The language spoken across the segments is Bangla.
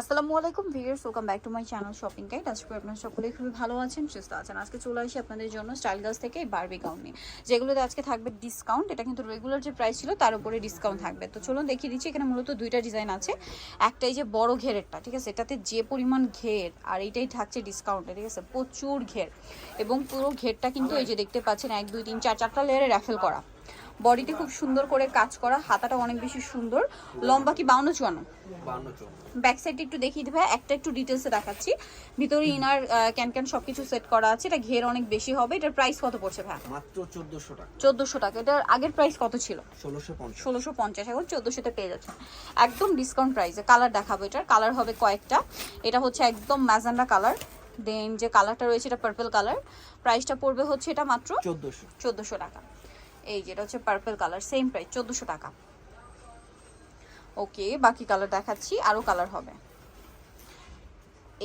আসসালামু আলাইকুম viewers welcome back to my channel shopping guide আজকে আপনারা সকলেই খুবই ভালো আছেন, সুস্থ আছেন। আজকে চলে আসি আপনাদের জন্য স্টাইল গার্লস থেকে এই বারবি গাউন নিয়ে। যেগুলোতে আজকে থাকবে ডিসকাউন্ট এটা কিন্তু রেগুলার যে প্রাইস ছিল তার উপরে ডিসকাউন্ট থাকবে। তো চলুন দেখিয়ে দিচ্ছি, এখানে মূলত দুইটা ডিজাইন আছে। একটাই যে বড় ঘেরেরটা, ঠিক আছে? এটাতে যে পরিমাণ ঘের, আর এইটাই থাকছে ডিসকাউন্টে ঠিক আছে? প্রচুর ঘের। এবং পুরো ঘেরটা কিন্তু এই যে দেখতে পাচ্ছেন, এক, দুই, তিন, চার, চারটা লেয়ারে র্যাফেল করা। বডিতে খুব সুন্দর করে কাজ করা হাতাটা অনেক বেশি সুন্দর। লম্বা কি বাউন্ন চুয়ান্ন? ব্যাক সাইডে একটু দেখিয়ে দিবে একটা একটু ডিটেলসে দেখাচ্ছি। ভিতরে ইনার ক্যান ক্যান সবকিছু সেট করা আছে এটা ঘের অনেক বেশি হবে। এটার প্রাইস কত পড়ছে ভাই? মাত্র চোদ্দশো টাকা। চোদ্দোশো টাকা। এটার আগের প্রাইস কত ছিল? ষোলোশো পঞ্চাশ। ষোলোশো পঞ্চাশ। এখন চোদ্দোশোতে পেয়ে যাচ্ছে। একদম ডিসকাউন্ট প্রাইসে কালার দেখাবো এটার। কালার হবে কয়েকটা। এটা হচ্ছে একদম ম্যাজেন্ডা কালার দেন যে কালারটা রয়েছে এটা পার্পল কালার প্রাইসটা পড়বে হচ্ছে এটা মাত্র চোদ্দশো। চোদ্দোশো টাকা। এই যেটা হচ্ছে পার্পল কালার সেম প্রাইস চোদ্দোশো টাকা। ওকে বাকি কালার দেখাচ্ছি আরও কালার হবে।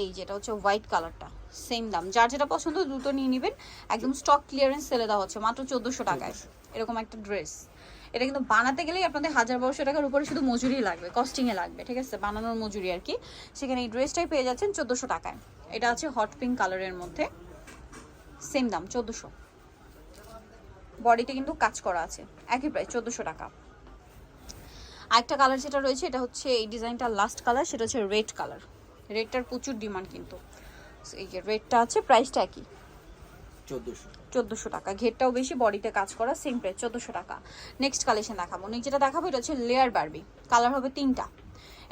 এই যেটা হচ্ছে হোয়াইট কালারটা সেম দাম। যার যেটা পছন্দ দ্রুত নিয়ে নেবেন। একদম স্টক ক্লিয়ারেন্স সেলে দেওয়া হচ্ছে মাত্র চোদ্দোশো টাকায়। এরকম একটা ড্রেস এটা কিন্তু বানাতে গেলেই আপনাদের হাজার বারোশো টাকার উপরে শুধু মজুরি লাগবে কস্টিংয়ে লাগবে ঠিক আছে? বানানোর মজুরি আর কি। সেখানে এই ড্রেসটাই পেয়ে যাচ্ছেন চোদ্দোশো টাকায়। এটা আছে হট পিঙ্ক কালারের মধ্যে সেম দাম চোদ্দোশো। বডিতে কিন্তু কাজ করা আছে। একই প্রাইস চোদ্দোশো টাকা। আরেকটা কালার যেটা রয়েছে এটা হচ্ছে এই ডিজাইনটার লাস্ট কালার সেটা হচ্ছে রেড কালার রেডটার প্রচুর ডিমান্ড কিন্তু। এই যে রেডটা আছে প্রাইসটা একই। চোদ্দশো। চোদ্দোশো টাকা। ঘেরটাও বেশি বডিতে কাজ করা সেম প্রাইস চোদ্দোশো টাকা। নেক্সট কালেকশন দেখাবো। নেক্সট যেটা দেখাবো এটা হচ্ছে লেয়ার বারবি কালার হবে তিনটা।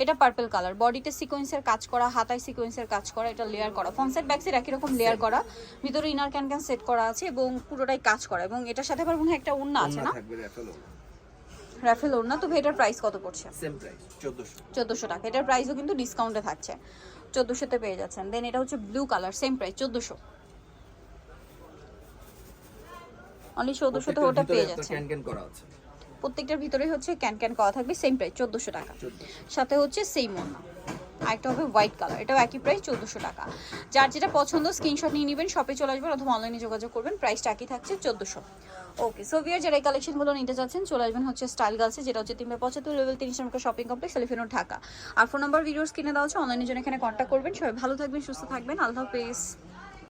এটা পার্পল কালার বডিতে সিকোয়েন্সের কাজ করা হাতায় সিকোয়েন্সের কাজ করা এটা লেয়ার করা। ফ্রন্ট ব্যাক সাইড একই রকম লেয়ার করা। ভিতরে ইনার ক্যান ক্যান সেট করা আছে এবং পুরোটাই কাজ করা। এবং এটার সাথে আবার মনে হয় একটা উন্না আছে না? রাফেল ওড়না। তো এটার প্রাইস কত পড়ছে? সেম প্রাইস চোদ্দশো। চোদ্দোশো টাকা। এটার প্রাইসও কিন্তু ডিসকাউন্টে থাকছে। চোদ্দোশোতে পেয়ে যাচ্ছেন। দেন এটা হচ্ছে ব্লু কালার সেম প্রাইস চোদ্দোশো। অনলি চোদ্দোশোতে ওটা পেয়ে যাচ্ছেন। ক্যান ক্যান করা আছে। প্রত্যেকটার ভিতরে হচ্ছে ক্যান ক্যান করা থাকবে সেম প্রাইস চোদ্দোশো টাকা। সাথে হচ্ছে সেম ওড়না। আরেকটা হবে হোয়াইট কালার এটাও একই প্রাইস চোদ্দোশো টাকা। যার যেটা পছন্দ স্ক্রিনশট নিয়ে নেবেন শপে চলে আসবেন অথবা অনলাইনে যোগাযোগ করবেন প্রাইসটা একই থাকছে চোদ্দোশো। ওকে সো ভিয়ার যারা এই কালেকশনগুলো নিতে চাচ্ছেন চলে আসবেন হচ্ছে স্টাইল গার্লসে যেটা হচ্ছে তিনবার পঁচাত্তর লেভেল তিরিশ নম্বর শপিং কমপ্লেক্স এলিফেনো ঢাকা। আর ফোন নাম্বার ভিডিওস কিনে দেওয়া হচ্ছে অনলাইনে জন্য এখানে কন্ট্যাক্ট করবেন। সবাই ভালো থাকবেন সুস্থ থাকবেন। আল্লাহ হাফেজ।